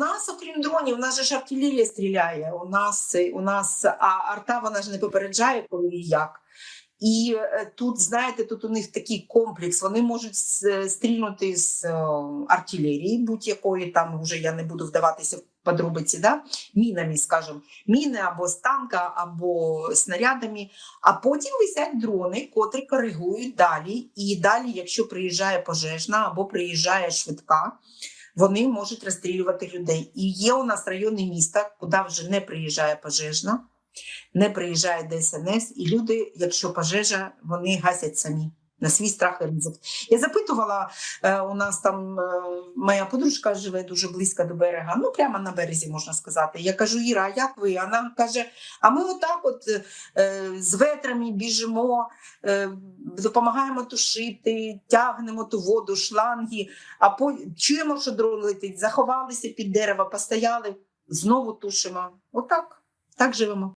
нас, окрім дронів, у нас же ж артилерія стріляє. У нас у нас а арта вона ж не попереджає, коли і як. І е, тут, знаєте, тут у них такий комплекс. Вони можуть стрільнути з е, артилерії будь-якої, там вже я не буду вдаватися в подробиці, да? мінами, скажімо, міни або з танка, або снарядами. А потім висять дрони, котрі коригують далі. І далі, якщо приїжджає пожежна або приїжджає швидка, вони можуть розстрілювати людей. І є у нас райони міста, куди вже не приїжджає пожежна, не приїжджає ДСНС, і люди, якщо пожежа, вони гасять самі. На свій страх і ризик. Я запитувала, е, у нас там е, моя подружка живе дуже близько до берега, ну прямо на березі можна сказати. Я кажу, Іра, а як ви? Вона каже: а ми отак, от е, з ветрами біжимо, допомагаємо тушити, тягнемо ту воду, шланги, а по чуємо, що дрон летить, заховалися під дерево, постояли, знову тушимо. Отак, так живемо.